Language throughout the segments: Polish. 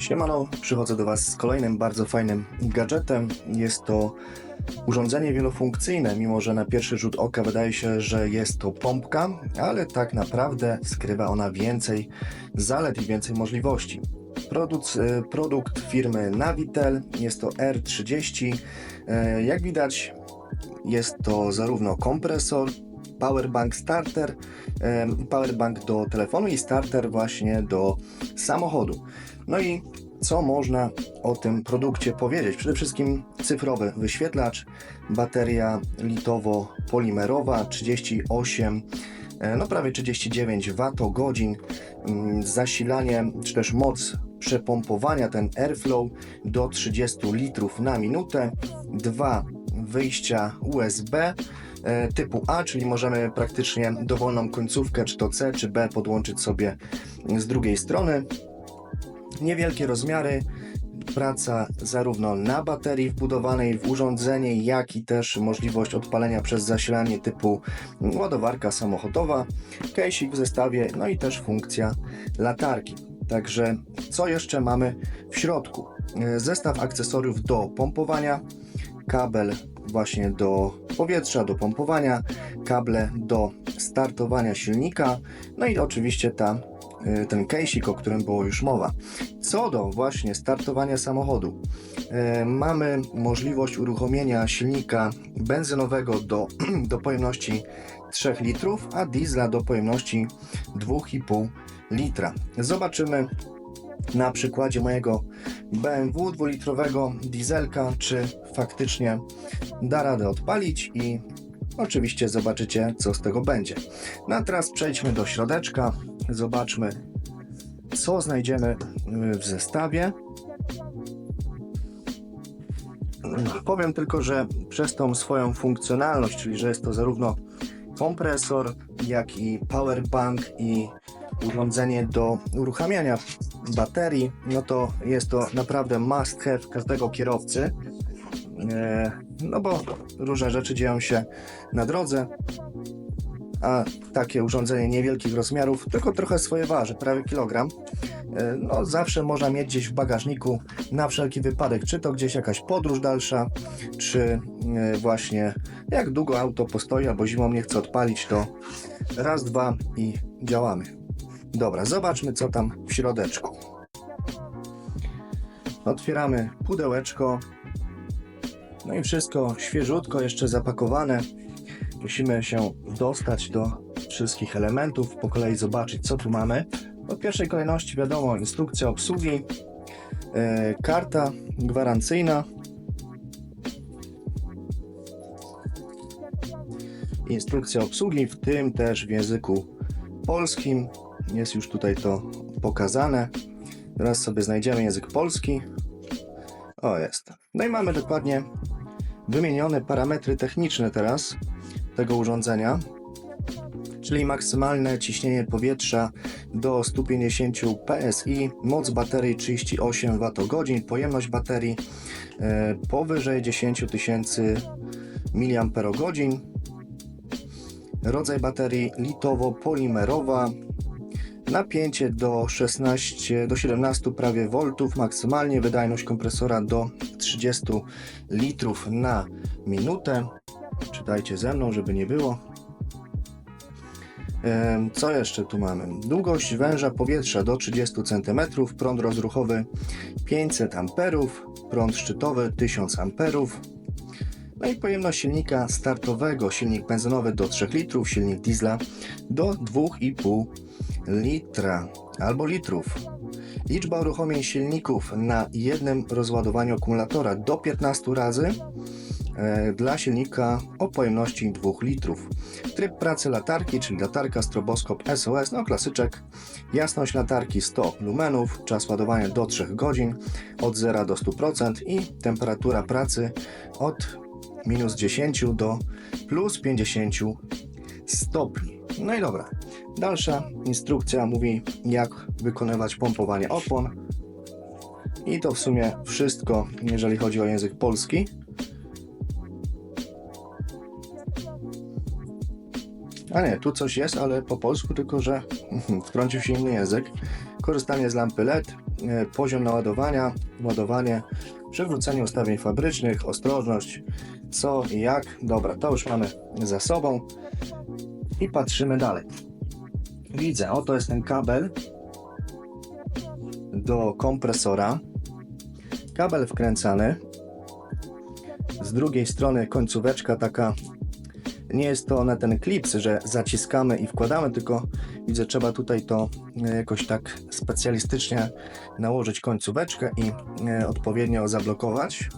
Siemano, przychodzę do Was z kolejnym bardzo fajnym gadżetem. Jest to urządzenie wielofunkcyjne, mimo że na pierwszy rzut oka wydaje się, że jest to pompka, ale tak naprawdę skrywa ona więcej zalet i więcej możliwości. Produkt, e, produkt firmy Navitel jest to R30. E, Jak widać, jest to zarówno kompresor, powerbank starter, em, powerbank do telefonu i starter właśnie do samochodu. No i co można o tym produkcie powiedzieć? Przede wszystkim cyfrowy wyświetlacz, bateria litowo-polimerowa 38, e, no prawie 39 Wh, mm, zasilanie czy też moc przepompowania, ten airflow do 30 litrów na minutę, dwa wyjścia USB e, typu A, czyli możemy praktycznie dowolną końcówkę, czy to C, czy B podłączyć sobie z drugiej strony. Niewielkie rozmiary, praca zarówno na baterii wbudowanej w urządzenie, jak i też możliwość odpalenia przez zasilanie typu ładowarka samochodowa, kejsik w zestawie, no i też funkcja latarki. Także co jeszcze mamy w środku? Zestaw akcesoriów do pompowania, kabel właśnie do powietrza, do pompowania, kable do startowania silnika, no i oczywiście ta, ten kejsik, o którym było już mowa. Co do właśnie startowania samochodu, e, mamy możliwość uruchomienia silnika benzynowego do, do pojemności 3 litrów, a diesla do pojemności 2,5 litra. Zobaczymy na przykładzie mojego BMW dwulitrowego dieselka, czy faktycznie da radę odpalić i oczywiście zobaczycie, co z tego będzie. No a teraz przejdźmy do środeczka, zobaczmy, co znajdziemy y, w zestawie. Powiem tylko, że przez tą swoją funkcjonalność, czyli że jest to zarówno kompresor, jak i powerbank i urządzenie do uruchamiania baterii, no to jest to naprawdę must have każdego kierowcy. E, No bo różne rzeczy dzieją się na drodze, a takie urządzenie niewielkich rozmiarów, tylko trochę swoje waży, prawie kilogram, e, no zawsze można mieć gdzieś w bagażniku na wszelki wypadek, czy to gdzieś jakaś podróż dalsza, czy e, właśnie jak długo auto postoi albo zimą nie chce odpalić, to raz, dwa i działamy. Dobra, zobaczmy co tam w środeczku. Otwieramy pudełeczko. No i wszystko świeżutko, jeszcze zapakowane. Musimy się dostać do wszystkich elementów, po kolei zobaczyć co tu mamy. W pierwszej kolejności wiadomo instrukcja obsługi, yy, karta gwarancyjna, instrukcja obsługi, w tym też w języku polskim. Jest już tutaj to pokazane. Teraz sobie znajdziemy język polski. O, jest. No i mamy dokładnie wymienione parametry techniczne teraz tego urządzenia, czyli maksymalne ciśnienie powietrza do 150 psi, moc baterii 38 Wh, pojemność baterii e, powyżej 10 tysięcy mAh, rodzaj baterii litowo-polimerowa, napięcie do 16 do 17 prawie voltów maksymalnie, wydajność kompresora do 30 litrów na minutę. Czytajcie ze mną, żeby nie było. Co jeszcze tu mamy? Długość węża powietrza do 30 cm, prąd rozruchowy 500 A, prąd szczytowy 1000 A. No i pojemność silnika startowego, silnik benzynowy do 3 litrów, silnik diesla do 2,5 litra albo litrów. Liczba uruchomień silników na jednym rozładowaniu akumulatora do 15 razy dla silnika o pojemności 2 litrów. Tryb pracy latarki, czyli latarka stroboskop SOS, no klasyczek. Jasność latarki 100 lumenów, czas ładowania do 3 godzin, od 0 do 100% i temperatura pracy od minus 10 do plus 50 stopni. No i dobra. Dalsza instrukcja mówi, jak wykonywać pompowanie opon. I to w sumie wszystko, jeżeli chodzi o język polski. A nie, tu coś jest, ale po polsku, tylko że wtrącił się inny język. korzystanie z lampy LED, e, poziom naładowania, ładowanie, przywrócenie ustawień fabrycznych, ostrożność, co i jak. Dobra, to już mamy za sobą i patrzymy dalej. Widzę, oto jest ten kabel do kompresora. Kabel wkręcany. Z drugiej strony końcóweczka taka. Nie jest to na ten klips, że zaciskamy i wkładamy, tylko widzę, trzeba tutaj to e, jakoś tak specjalistycznie nałożyć końcóweczkę i e, odpowiednio zablokować.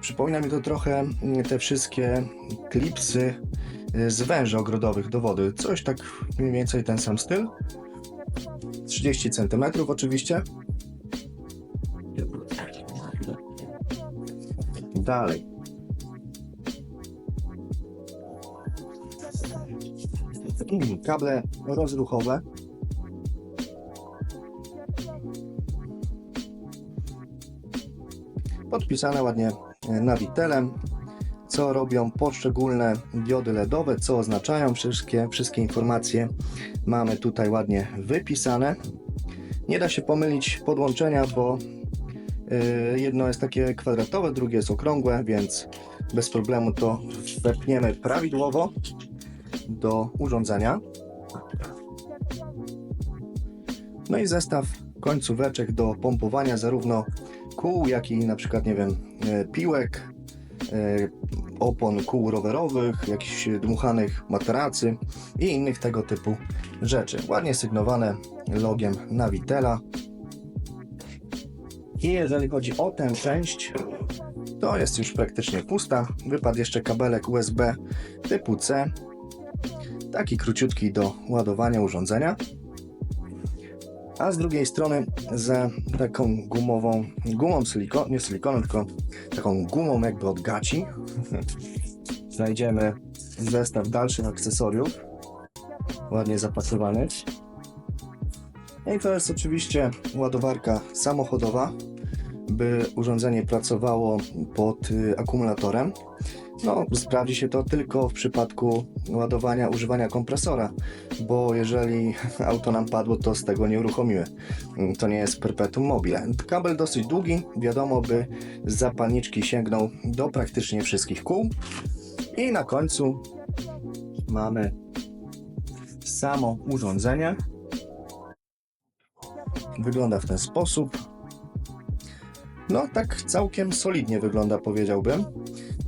Przypomina mi to trochę mm, te wszystkie klipsy e, z węży ogrodowych do wody. Coś tak mniej więcej ten sam styl. 30 cm oczywiście. Dalej. Kable rozruchowe. Podpisane ładnie e, nawitelem. Co robią poszczególne diody LEDowe, co oznaczają wszystkie, wszystkie informacje mamy tutaj ładnie wypisane. Nie da się pomylić podłączenia, bo Yy, Jedno jest takie kwadratowe, drugie jest okrągłe, więc bez problemu to wepniemy prawidłowo do urządzenia. No i zestaw końcóweczek do pompowania zarówno kół, jak i na przykład, nie wiem, e, piłek, e, opon kół rowerowych, jakichś dmuchanych materacy i innych tego typu rzeczy. Ładnie sygnowane logiem Navitela. I jeżeli chodzi o tę część, to jest już praktycznie pusta. Wypadł jeszcze kabelek USB typu C. Taki króciutki do ładowania urządzenia. A z drugiej strony za taką gumową, gumą silikon, nie silikonem, tylko taką gumą jakby od gaci znajdziemy zestaw dalszych akcesoriów. Ładnie zapakowany. No I to jest oczywiście ładowarka samochodowa, by urządzenie pracowało pod y, akumulatorem. No, sprawdzi się to tylko w przypadku ładowania, używania kompresora, bo jeżeli auto nam padło, to z tego nie uruchomimy. To nie jest perpetuum mobile. Kabel dosyć długi, wiadomo, by z zapalniczki sięgnął do praktycznie wszystkich kół. I na końcu mamy samo urządzenie. Wygląda w ten sposób. No, tak całkiem solidnie wygląda, powiedziałbym.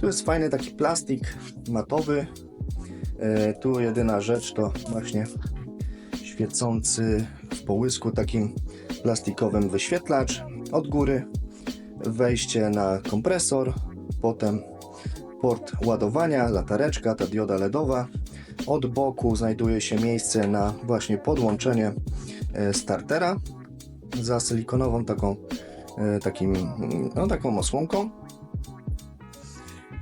Tu jest fajny taki plastik matowy. E, tu jedyna rzecz to właśnie świecący w połysku takim plastikowym wyświetlacz od góry, wejście na kompresor, potem port ładowania, latareczka, ta dioda LEDowa. Od boku znajduje się miejsce na właśnie podłączenie e, startera za silikonową taką e, takim, no taką osłonką.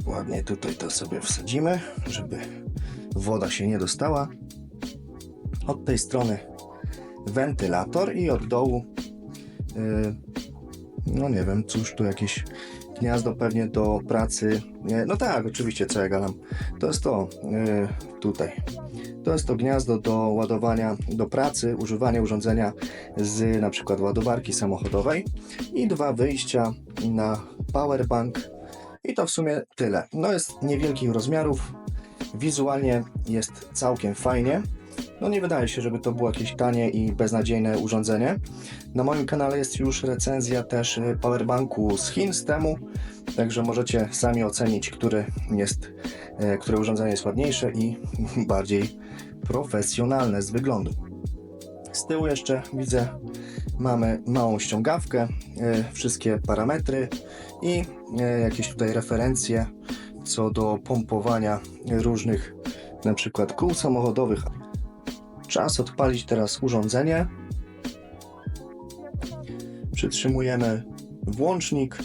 Ładnie tutaj to sobie wsadzimy, żeby woda się nie dostała. Od tej strony wentylator i od dołu yy, no nie wiem, cóż tu jakieś gniazdo pewnie do pracy. Nie, no tak, oczywiście, co ja gadam. To jest to yy, tutaj. To jest to gniazdo do ładowania do pracy, używania urządzenia z na przykład ładowarki samochodowej i dwa wyjścia na powerbank i to w sumie tyle. No jest niewielkich rozmiarów, wizualnie jest całkiem fajnie. No nie wydaje się, żeby to było jakieś tanie i beznadziejne urządzenie. Na moim kanale jest już recenzja też y, powerbanku z Chin z temu, także możecie sami ocenić, który jest, e, które urządzenie jest ładniejsze i bardziej profesjonalne z wyglądu. Z tyłu jeszcze widzę mamy małą ściągawkę, e, wszystkie parametry i e, jakieś tutaj referencje co do pompowania różnych na przykład kół samochodowych. Czas odpalić teraz urządzenie. Przytrzymujemy włącznik.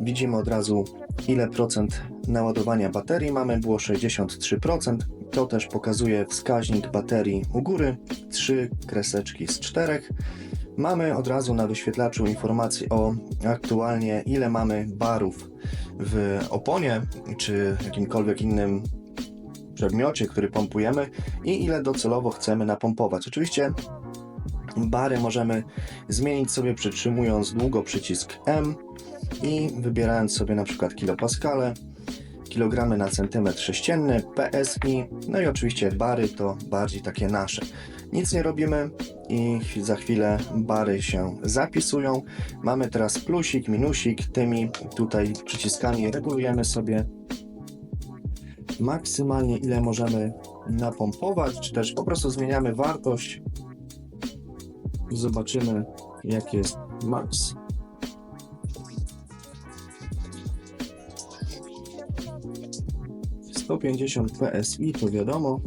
Widzimy od razu ile procent naładowania baterii mamy, było 63%. To też pokazuje wskaźnik baterii u góry, 3 kreseczki z 4. Mamy od razu na wyświetlaczu informację o aktualnie ile mamy barów w oponie czy jakimkolwiek innym przedmiocie, który pompujemy i ile docelowo chcemy napompować. Oczywiście Bary możemy zmienić sobie przytrzymując długo przycisk M i wybierając sobie na przykład kilopaskale, kilogramy na centymetr sześcienny, PSI, no i oczywiście bary to bardziej takie nasze. Nic nie robimy i za chwilę bary się zapisują. Mamy teraz plusik, minusik, tymi tutaj przyciskami regulujemy sobie maksymalnie ile możemy napompować, czy też po prostu zmieniamy wartość. Zobaczymy jak jest max. Sto pięćdziesiąt PSI to wiadomo.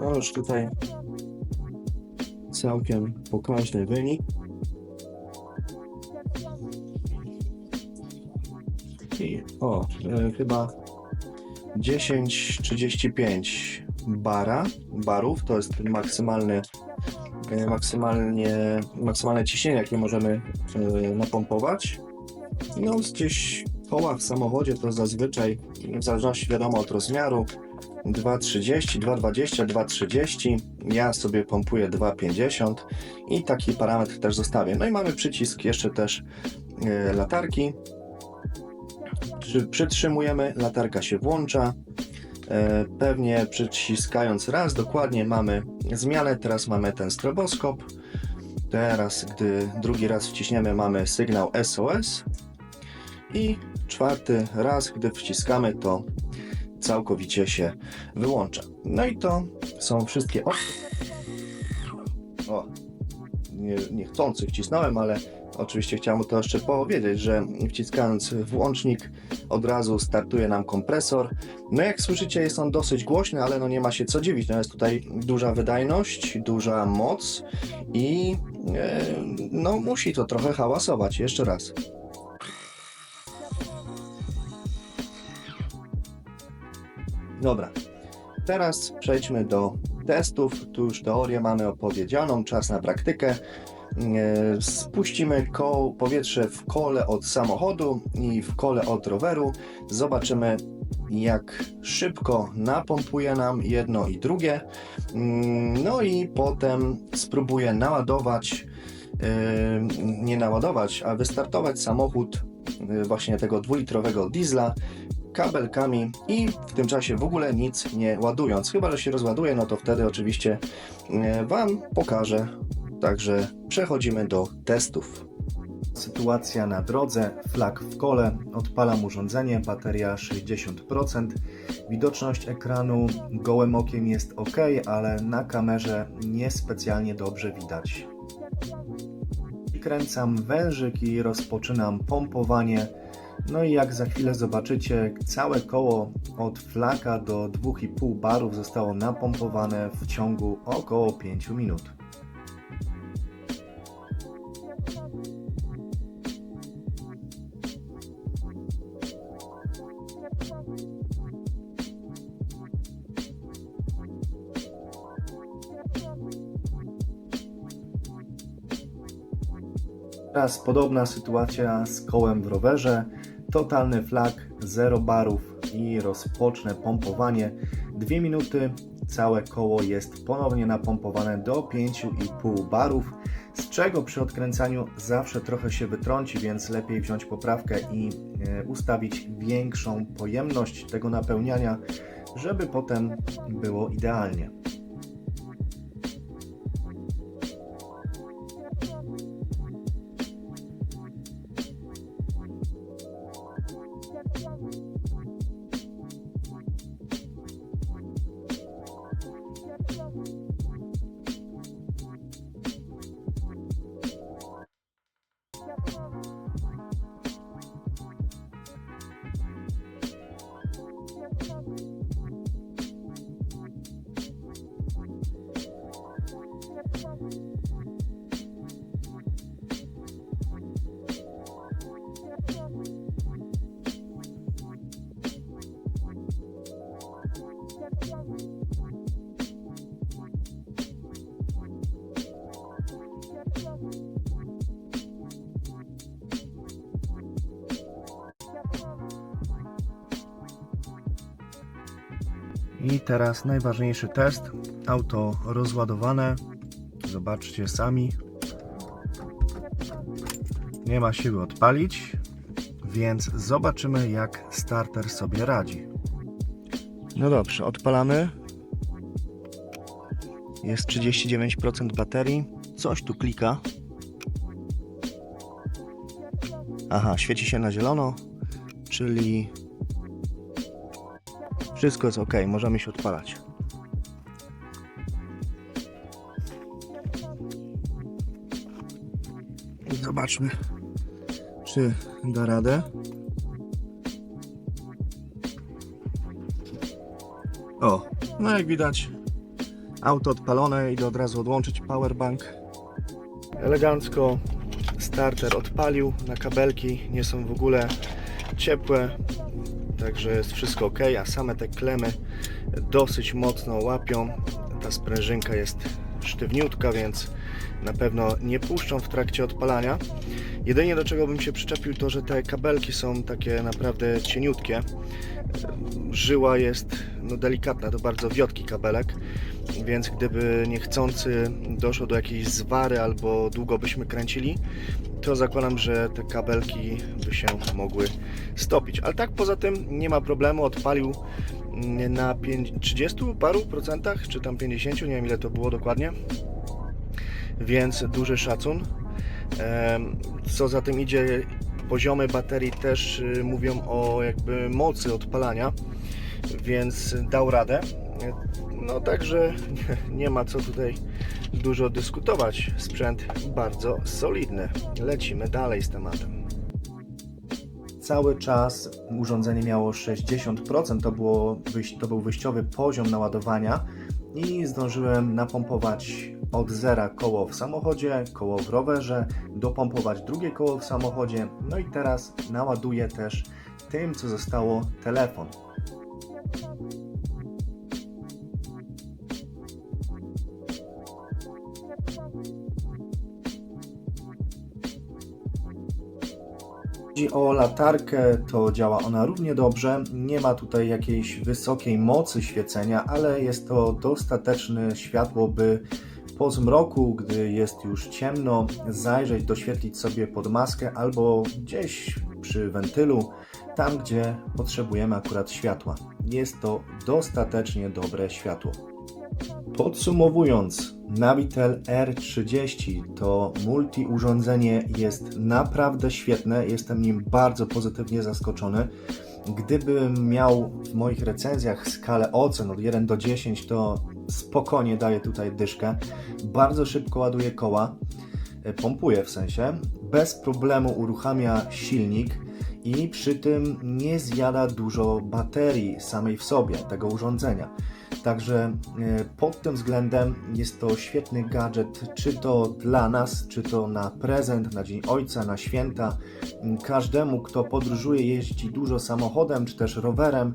No już tutaj całkiem pokaźny wynik. I o, e, chyba 10,35 bara, barów, to jest maksymalny, maksymalnie, maksymalne ciśnienie, jakie możemy e, napompować. No gdzieś w kołach w samochodzie to zazwyczaj, w zależności wiadomo od rozmiaru, 2,30, 2,20, 2,30. Ja sobie pompuję 2,50 i taki parametr też zostawię. No i mamy przycisk jeszcze też e, latarki. Przy- Przytrzymujemy, latarka się włącza. E, Pewnie przyciskając raz dokładnie mamy zmianę. Teraz mamy ten stroboskop. Teraz, gdy drugi raz wciśniemy, mamy sygnał SOS. I czwarty raz, gdy wciskamy, to całkowicie się wyłącza. No i to są wszystkie opcje. O, nie, niechcący wcisnąłem, ale oczywiście chciałem to jeszcze powiedzieć, że wciskając włącznik od razu startuje nam kompresor. No jak słyszycie jest on dosyć głośny, ale no nie ma się co dziwić. No jest tutaj duża wydajność, duża moc i e, no musi to trochę hałasować. Jeszcze raz. Dobra, teraz przejdźmy do testów. Tu już teorię mamy opowiedzianą, czas na praktykę. E, Spuścimy powietrze w kole od samochodu i w kole od roweru. Zobaczymy, jak szybko napompuje nam jedno i drugie. Mm, No i potem spróbuję naładować, e, nie naładować, a wystartować samochód e, właśnie tego dwulitrowego diesla kabelkami i w tym czasie w ogóle nic nie ładując. Chyba, że się rozładuje, no to wtedy oczywiście Wam pokażę. Także przechodzimy do testów. Sytuacja na drodze, flag w kole, odpalam urządzenie, bateria 60%. Widoczność ekranu gołym okiem jest ok, ale na kamerze niespecjalnie dobrze widać. Kręcam wężyk i rozpoczynam pompowanie. No i jak za chwilę zobaczycie, całe koło od flaka do 2,5 barów zostało napompowane w ciągu około 5 minut. Teraz podobna sytuacja z kołem w rowerze. Totalny flag, 0 barów i rozpocznę pompowanie. 2 minuty, całe koło jest ponownie napompowane do 5,5 barów, z czego przy odkręcaniu zawsze trochę się wytrąci, więc lepiej wziąć poprawkę i e, ustawić większą pojemność tego napełniania, żeby potem było idealnie. I teraz najważniejszy test. Auto rozładowane. Zobaczcie sami. Nie ma siły odpalić, więc zobaczymy jak starter sobie radzi. No dobrze, odpalamy. Jest 39% baterii. Coś tu klika. Aha, świeci się na zielono, czyli wszystko jest ok, możemy się odpalać. Zobaczmy, czy da radę. O, no jak widać, auto odpalone, idę od razu odłączyć powerbank. Elegancko starter odpalił na kabelki, nie są w ogóle ciepłe, także jest wszystko ok, a same te klemy dosyć mocno łapią. Ta sprężynka jest sztywniutka, więc na pewno nie puszczą w trakcie odpalania. Jedynie do czego bym się przyczepił to, że te kabelki są takie naprawdę cieniutkie. Żyła jest no, delikatna, to bardzo wiotki kabelek, więc gdyby niechcący doszło do jakiejś zwary albo długo byśmy kręcili, to zakładam, że te kabelki by się mogły stopić. Ale tak poza tym nie ma problemu, odpalił na 5, 30 paru procentach, czy tam 50, nie wiem ile to było dokładnie, więc duży szacun. Co za tym idzie, poziomy baterii też y, mówią o jakby mocy odpalania, więc dał radę. No także nie ma co tutaj dużo dyskutować. Sprzęt bardzo solidny. Lecimy dalej z tematem. Cały czas urządzenie miało 60%, to, było, to był wyjściowy poziom naładowania i zdążyłem napompować od zera koło w samochodzie, koło w rowerze, dopompować drugie koło w samochodzie, no i teraz naładuję też tym, co zostało telefon. Chodzi o latarkę, to działa ona równie dobrze. Nie ma tutaj jakiejś wysokiej mocy świecenia, ale jest to dostateczne światło, by po zmroku, gdy jest już ciemno, zajrzeć, doświetlić sobie pod maskę albo gdzieś przy wentylu, tam gdzie potrzebujemy akurat światła. Jest to dostatecznie dobre światło. Podsumowując, Navitel R30 to multi urządzenie jest naprawdę świetne, jestem nim bardzo pozytywnie zaskoczony. Gdybym miał w moich recenzjach skalę ocen od 1 do 10, to spokojnie daję tutaj dyszkę. Bardzo szybko ładuje koła, e, pompuje w sensie, bez problemu uruchamia silnik i przy tym nie zjada dużo baterii samej w sobie tego urządzenia. Także e, pod tym względem jest to świetny gadżet, czy to dla nas, czy to na prezent, na Dzień Ojca, na święta. Każdemu, kto podróżuje, jeździ dużo samochodem, czy też rowerem,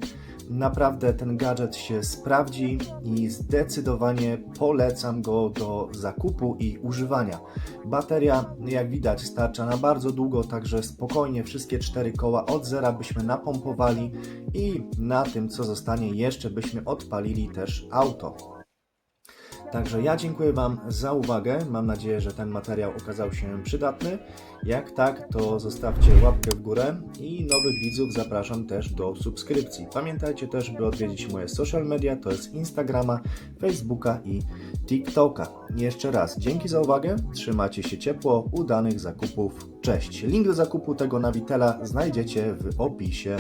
naprawdę ten gadżet się sprawdzi i zdecydowanie polecam go do zakupu i używania. Bateria, jak widać, starcza na bardzo długo, także spokojnie wszystkie cztery koła od zera byśmy napompowali i na tym, co zostanie, jeszcze byśmy odpalili też auto. Także ja dziękuję Wam za uwagę. Mam nadzieję, że ten materiał okazał się przydatny. Jak tak, to zostawcie łapkę w górę i nowych widzów zapraszam też do subskrypcji. Pamiętajcie też, by odwiedzić moje social media, to jest Instagrama, Facebooka i TikToka. Jeszcze raz dzięki za uwagę, trzymajcie się ciepło, udanych zakupów, cześć. Link do zakupu tego Navitela znajdziecie w opisie